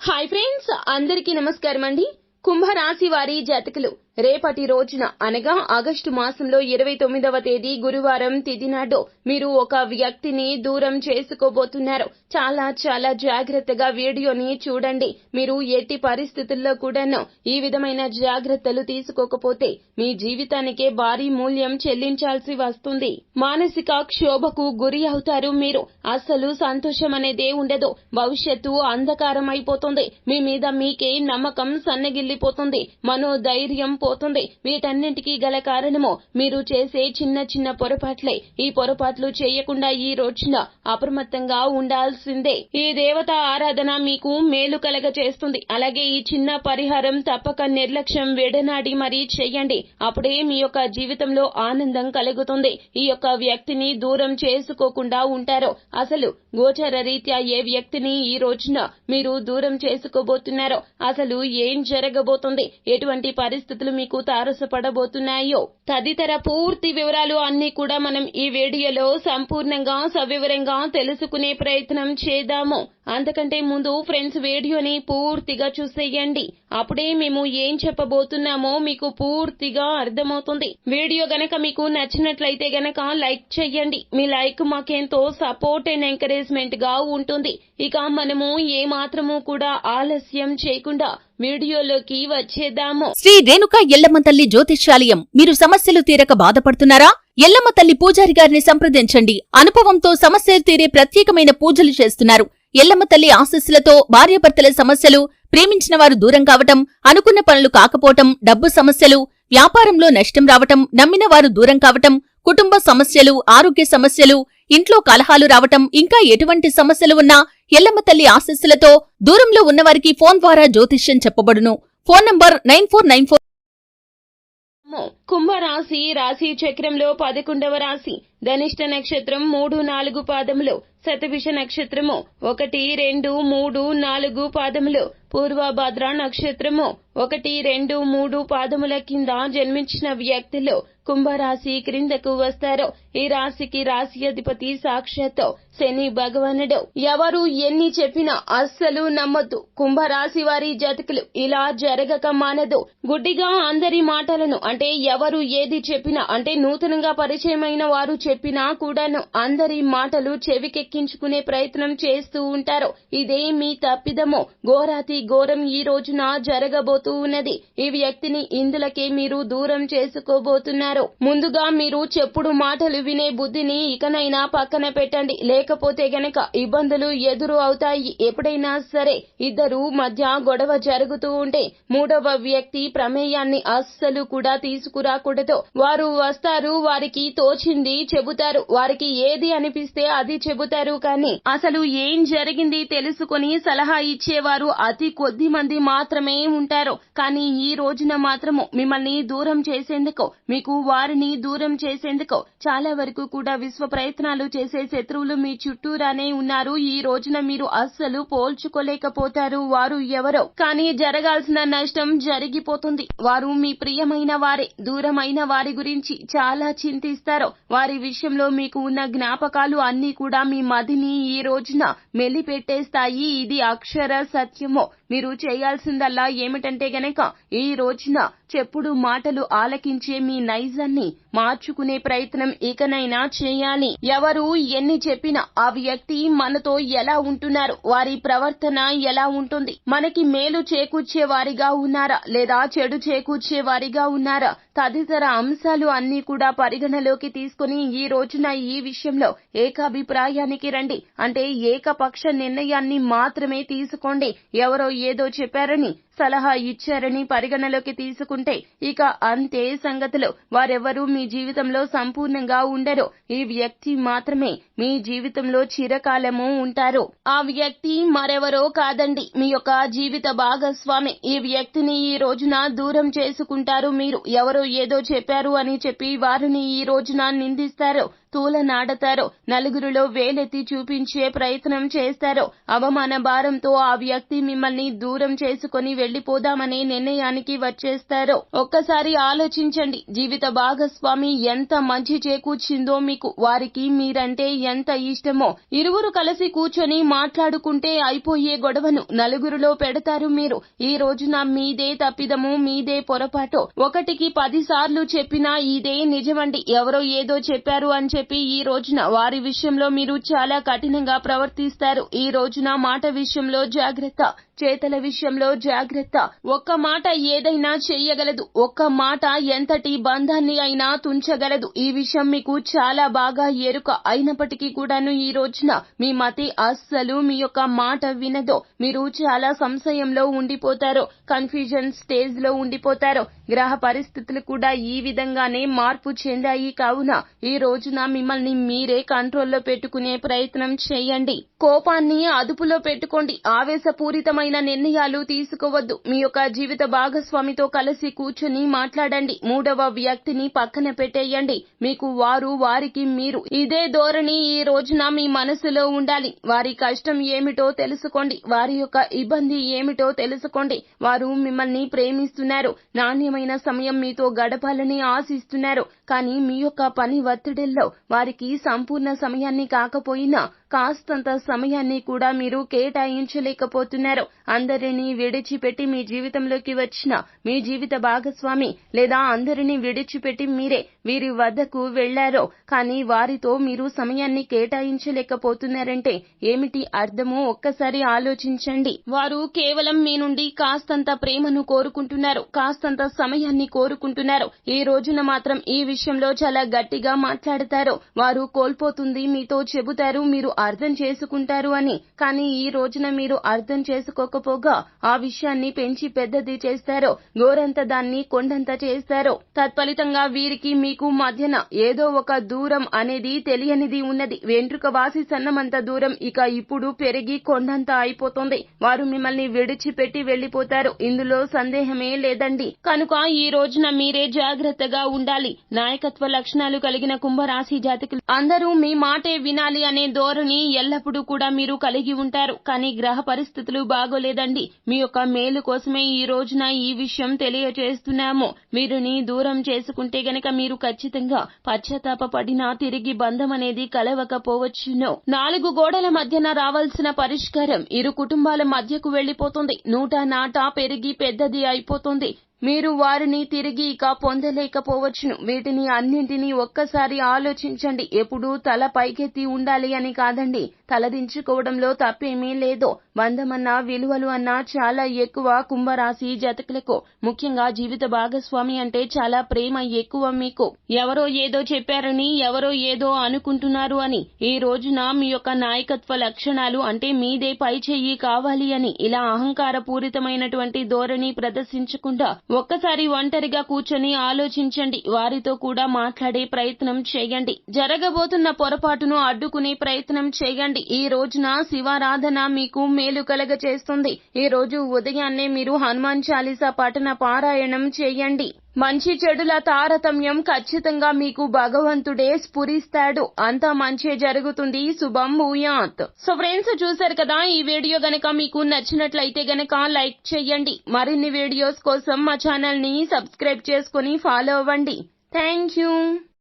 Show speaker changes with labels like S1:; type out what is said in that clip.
S1: Hi friends అందరికీ నమస్కారం అండి కుంభరాశి వారి జాతకులు. రేపటి రోజున అనగా ఆగస్టు మాసంలో ఇరవై తొమ్మిదవ తేదీ గురువారం తిథి నాడు మీరు ఒక వ్యక్తిని దూరం చేసుకోబోతున్నారు. చాలా చాలా జాగ్రత్తగా వీడియోని చూడండి. మీరు ఎట్టి పరిస్థితుల్లో కూడాను ఈ విధమైన జాగ్రత్తలు తీసుకోకపోతే మీ జీవితానికే భారీ మూల్యం చెల్లించాల్సి వస్తుంది. మానసిక క్షోభకు గురి అవుతారు మీరు. అసలు సంతోషం అనేదే ఉండదు. భవిష్యత్తు అంధకారం అయిపోతుంది మీ మీద మీకే నమ్మకం సన్నగిల్లిపోతుంది. మనోధైర్యం పోతుంది. వీటన్నింటికీ గల కారణము మీరు చేసే చిన్న చిన్న పొరపాట్లే. ఈ పొరపాట్లు చేయకుండా ఈ రోజున అప్రమత్తంగా ఉండాల్సిందే. ఈ దేవత ఆరాధన మీకు మేలు కలగ చేస్తుంది అలాగే ఈ చిన్న పరిహారం తప్పక నిర్లక్ష్యం విడనాడి మరీ చేయండి. అప్పుడే మీ యొక్క జీవితంలో ఆనందం కలుగుతుంది. ఈ యొక్క వ్యక్తిని దూరం చేసుకోకుండా ఉంటారు. అసలు గోచర రీత్యా ఏ వ్యక్తిని ఈ రోజున మీరు దూరం చేసుకోబోతున్నారో అసలు ఏం జరగబోతుంది? ఎటువంటి పరిస్థితులు మీకు తారసపడబోతున్నాయో తదితర పూర్తి వివరాలు అన్ని కూడా మనం ఈ వీడియోలో సంపూర్ణంగా సవివరంగా తెలుసుకునే ప్రయత్నం చేద్దాము. అంతకంటే ముందు ఫ్రెండ్స్ వీడియోని పూర్తిగా చూసేయండి. అప్పుడే మేము ఏం చెప్పబోతున్నామో మీకు పూర్తిగా అర్థమవుతుంది. వీడియో గనక మీకు నచ్చినట్లయితే గనక లైక్ చేయండి. మీ లైక్ మాకెంతో సపోర్ట్ అండ్ ఎంకరేజ్మెంట్గా ఉంటుంది. ఇక మనము ఏ మాత్రము కూడా ఆలస్యం చేయకుండా వీడియోలోకి వచ్చేదాము
S2: శ్రీ రేణుక ఎల్లమ్మ తల్లి జ్యోతిష్యాలయం. మీరు సమస్యలు తీరక బాధపడుతున్నారా? ఎల్లమ్మ తల్లి పూజారి గారిని సంప్రదించండి. అనుభవంతో సమస్యలు తీరే ప్రత్యేకమైన పూజలు చేస్తున్నారు. ఎల్లమ్మ తల్లి ఆశస్సులతో భార్యాభర్తల సమస్యలు ప్రేమించిన వారు దూరం కావటం అనుకున్న పనులు కాకపోవటం డబ్బు సమస్యలు వ్యాపారంలో నష్టం రావటం నమ్మిన వారు దూరం కావటం కుటుంబ సమస్యలు ఆరోగ్య సమస్యలు ఇంట్లో కలహాలు రావటం ఇంకా ఎటువంటి సమస్యలు ఉన్నా ఎల్లమ్మ తల్లి ఆశస్సులతో దూరంలో ఉన్నవారికి ఫోన్ ద్వారా జ్యోతిష్యం చెప్పబడును. Phone number nine four nine four
S1: కుంభరాశి రాశి చక్రంలో పదకొండవ రాశి. ధనిష్ట నక్షత్రం మూడు నాలుగు పాదములు శతభిష నక్షత్రము ఒకటి రెండు మూడు నాలుగు పాదములు పూర్వభద్ర నక్షత్రము ఒకటి రెండు మూడు పాదముల కింద జన్మించిన వ్యక్తులు కుంభరాశి క్రిందకు వస్తారు. ఈ రాశికి రాశి అధిపతి సాక్షాత్ శని భగవానుడు. ఎవరు ఎన్ని చెప్పినా అస్సలు నమ్మద్దు. కుంభరాశి వారి జతకులు ఇలా జరగక మానదు. గుడ్డిగా అందరి మాటలను అంటే ఎవరు ఏది చెప్పినా అంటే నూతనంగా పరిచయమైన వారు చెప్పినా కూడాను అందరి మాటలు చెవికెక్కించుకునే ప్రయత్నం చేస్తూ ఉంటారు. ఇదే మీ తప్పిదము. ఘోరాతి ఘోరం ఈ రోజున జరగబోతూ ఉన్నది. ఈ వ్యక్తిని ఇందులకే మీరు దూరం చేసుకోబోతున్నారు. ముందుగా మీరు చెప్పుడు మాటలు వినే బుద్ధిని ఇకనైనా పక్కన పెట్టండి. లేకపోతే గనక ఇబ్బందులు ఎదురు అవుతాయి. ఎప్పుడైనా సరే ఇద్దరు మధ్య గొడవ జరుగుతూ ఉంటే మూడవ వ్యక్తి ప్రమేయాన్ని అస్సలు కూడా తీసుకురాకూడదు. వారు వస్తారు వారికి తోచింది చెబుతారు. వారికి ఏది అనిపిస్తే అది చెబుతారు కానీ అసలు ఏం జరిగింది తెలుసుకొని సలహా ఇచ్చేవారు అతి కొద్ది మంది మాత్రమే ఉంటారు. కానీ ఈ రోజున మాత్రము మిమ్మల్ని దూరం చేసేందుకు మీకు వారిని దూరం చేసేందుకు చాలా వరకు కూడా విశ్వ ప్రయత్నాలు చేసే శత్రువులు మీ చుట్టూరానే ఉన్నారు. ఈ రోజున మీరు అస్సలు పోల్చుకోలేకపోతారు. వారు ఎవరో కానీ జరగాల్సిన నష్టం జరిగిపోతుంది. వారు మీ ప్రియమైన వారే దూరమైన వారి గురించి చాలా చింతిస్తారు. వారి విషయంలో మీకు ఉన్న జ్ఞాపకాలు అన్ని కూడా మీ మదిని ఈ రోజున మెలిపెట్టేస్తాయి. ఇది అక్షర సత్యము. మీరు చేయాల్సిందల్లా ఏమిటంటే గనక ఈ రోజున చెప్పుడు మాటలు ఆలకించే మీ నైజాన్ని మార్చుకునే ప్రయత్నం ఇకనైనా చేయాలి. ఎవరు ఎన్ని చెప్పినా ఆ వ్యక్తి మనతో ఎలా ఉంటున్నారు? వారి ప్రవర్తన ఎలా ఉంటుంది? మనకి మేలు చేకూర్చే వారిగా ఉన్నారా? లేదా చెడు చేకూర్చే వారిగా ఉన్నారా? తదితర అంశాలు అన్ని కూడా పరిగణలోకి తీసుకుని ఈ రోజున ఈ విషయంలో ఏకాభిప్రాయానికి రండి. అంటే ఏకపక్ష నిర్ణయాన్ని మాత్రమే తీసుకోండి. ఎవరో ఏదో చెప్పారని సలహా ఇచ్చారని పరిగణలోకి తీసుకుంటే ఇక అంతే సంగతులు. వారెవరూ మీ జీవితంలో సంపూర్ణంగా ఉండరు. ఈ వ్యక్తి మాత్రమే మీ జీవితంలో చిరకాలము ఉంటారు. ఆ వ్యక్తి మరెవరో కాదండి. మీ యొక్క జీవిత భాగస్వామి. ఈ వ్యక్తిని ఈ రోజున దూరం చేసుకుంటారు మీరు. ఎవరో ఏదో చెప్పారు అని చెప్పి వారిని ఈ రోజున నిందిస్తారు. తూలనాడతారో నలుగురిలో వేలెత్తి చూపించే ప్రయత్నం చేస్తారో. అవమాన భారంతో ఆ వ్యక్తి మిమ్మల్ని దూరం చేసుకొని వెళ్ళిపోదామనే నిర్ణయానికి వచ్చేస్తారో. ఒక్కసారి ఆలోచించండి జీవిత భాగస్వామి ఎంత మంచి చేకూర్చిందో మీకు. వారికి మీరంటే ఎంత ఇష్టమో. ఇరువురు కలిసి కూర్చొని మాట్లాడుకుంటే అయిపోయే గొడవను నలుగురిలో పెడతారు మీరు. ఈ రోజున మీదే తప్పిదము మీదే పొరపాటు. ఒకటికి పదిసార్లు చెప్పినా ఇదే నిజమండి. ఎవరో ఏదో చెప్పారు అని చెప్పి ఈ రోజున వారి విషయంలో మీరు చాలా కఠినంగా ప్రవర్తిస్తారు. ఈ రోజున మాట విషయంలో జాగ్రత్త. చేతల విషయంలో జాగ్రత్త. ఒక్క మాట ఏదైనా చెయ్యగలదు. ఒక్క మాట ఎంతటి బంధాన్ని అయినా తుంచగలదు. ఈ విషయం మీకు చాలా బాగా ఎరుక అయినప్పటికీ కూడాను ఈ రోజున మీ మతి అస్సలు మీ యొక్క మాట వినదో. మీరు చాలా సంశయంలో ఉండిపోతారు. కన్ఫ్యూజన్ స్టేజ్లో ఉండిపోతారు. గ్రహ పరిస్థితులు కూడా ఈ విధంగానే మార్పు చెందాయి కావున ఈ రోజున మిమ్మల్ని మీరే కంట్రోల్లో పెట్టుకునే ప్రయత్నం చేయండి. కోపాన్ని అదుపులో పెట్టుకోండి. ఆవేశపూరితమైన నిర్ణయాలు తీసుకోవద్దు. మీ యొక్క జీవిత భాగస్వామితో కలిసి కూర్చుని మాట్లాడండి. మూడవ వ్యక్తిని పక్కన పెట్టేయండి. మీకు వారు వారికి మీరు. ఇదే ధోరణి ఈ రోజున మీ మనసులో ఉండాలి. వారి కష్టం ఏమిటో తెలుసుకోండి. వారి యొక్క ఇబ్బంది ఏమిటో తెలుసుకోండి. వారు మిమ్మల్ని ప్రేమిస్తున్నారు. నాణ్యమైన సమయం మీతో గడపాలని ఆశిస్తున్నారు. కానీ మీ యొక్క పని ఒత్తిడిల్లో వారికి సంపూర్ణ సమయాన్ని కాకపోయినా కాస్తంత సమయాన్ని కూడా మీరు కేటాయించలేకపోతున్నారు. అందరినీ విడిచిపెట్టి మీ జీవితంలోకి వచ్చిన మీ జీవిత భాగస్వామి లేదా అందరినీ విడిచిపెట్టి మీరే వీరి వద్దకు వెళ్ళారో కానీ వారితో మీరు సమయాన్ని కేటాయించలేకపోతున్నారంటే ఏమిటి అర్థమో ఒక్కసారి ఆలోచించండి. వారు కేవలం మీ నుండి కాస్తంత ప్రేమను కోరుకుంటున్నారు కాస్తంత సమయాన్ని కోరుకుంటున్నారు. ఈ రోజున మాత్రం ఈ విషయంలో చాలా గట్టిగా మాట్లాడతారు. వారు కోల్పోతుంది మీతో చెబుతారు మీరు అర్థం చేసుకుంటారు అని. కానీ ఈ రోజున మీరు అర్థం చేసుకోకపోగా ఆ విషయాన్ని పెంచి పెద్దది చేస్తారో గోరంత దాన్ని కొండంత చేస్తారో. తత్ఫలితంగా వీరికి మీకు మధ్యన ఏదో ఒక దూరం అనేది తెలియనిది ఉన్నది. వెంట్రుక వాసి సన్నమంత దూరం ఇక ఇప్పుడు పెరిగి కొండంత అయిపోతుంది. వారు మిమ్మల్ని విడిచిపెట్టి వెళ్ళిపోతారు ఇందులో సందేహమే లేదండి. కనుక ఈ రోజున మీరే జాగ్రత్తగా ఉండాలి. నాయకత్వ లక్షణాలు కలిగిన కుంభరాశి జాతకులు అందరూ మీ మాటే వినాలి అనే ధోరణి ఎల్లప్పుడూ కూడా మీరు కలిగి ఉంటారు. కానీ గ్రహ పరిస్థితులు బాగోలేదండి. మీ యొక్క మేలు కోసమే ఈ రోజున ఈ విషయం తెలియజేస్తున్నాము. వీరిని దూరం చేసుకుంటే గనక మీరు ఖచ్చితంగా పశ్చాత్తాప పడినా తిరిగి బంధం అనేది కలవకపోవచ్చును. నాలుగు గోడల మధ్యన రావాల్సిన పరిష్కారం ఇరు కుటుంబాల మధ్యకు వెళ్ళిపోతుంది నూట నాట పెరిగి పెద్దది అయిపోతుంది. మీరు వారిని తిరిగి ఇక పొందలేకపోవచ్చును. వీటిని అన్నింటినీ ఒక్కసారి ఆలోచించండి. ఎప్పుడూ తల పైకెత్తి ఉండాలి అని కాదండి. తలదించుకోవడంలో తప్పేమీ లేదు. బంధమన్నా విలువలు అన్నా చాలా ఎక్కువ కుంభరాశి జతకులకు. ముఖ్యంగా జీవిత భాగస్వామి అంటే చాలా ప్రేమ ఎక్కువ మీకు. ఎవరో ఏదో చెప్పారని ఎవరో ఏదో అనుకుంటున్నారు అని. ఈ రోజున మీ యొక్క నాయకత్వ లక్షణాలు అంటే మీదే పై చెయ్యి కావాలి అని. ఇలా అహంకార పూరితమైనటువంటి ధోరణి ప్రదర్శించకుండా ఒక్కసారి ఒంటరిగా కూర్చొని ఆలోచించండి. వారితో కూడా మాట్లాడే ప్రయత్నం చేయండి. జరగబోతున్న పొరపాటును అడ్డుకునే ప్రయత్నం చేయండి. ఈ రోజున శివారాధన మీకు మేలు కలగ చేస్తుంది ఈ రోజు ఉదయాన్నే మీరు హనుమాన్ చాలీసా పఠన పారాయణం చేయండి. మంచి చెడుల తారతమ్యం ఖచ్చితంగా మీకు భగవంతుడే స్ఫురిస్తాడు. అంతా మంచి జరుగుతుంది. శుభం భూయాత్. సో ఫ్రెండ్స్ చూసారు కదా ఈ వీడియో గనక మీకు నచ్చినట్లయితే గనక లైక్ చేయండి. మరిన్ని వీడియోస్ కోసం మా ఛానల్ని సబ్స్క్రైబ్ చేసుకుని ఫాలో అవ్వండి. Thank you.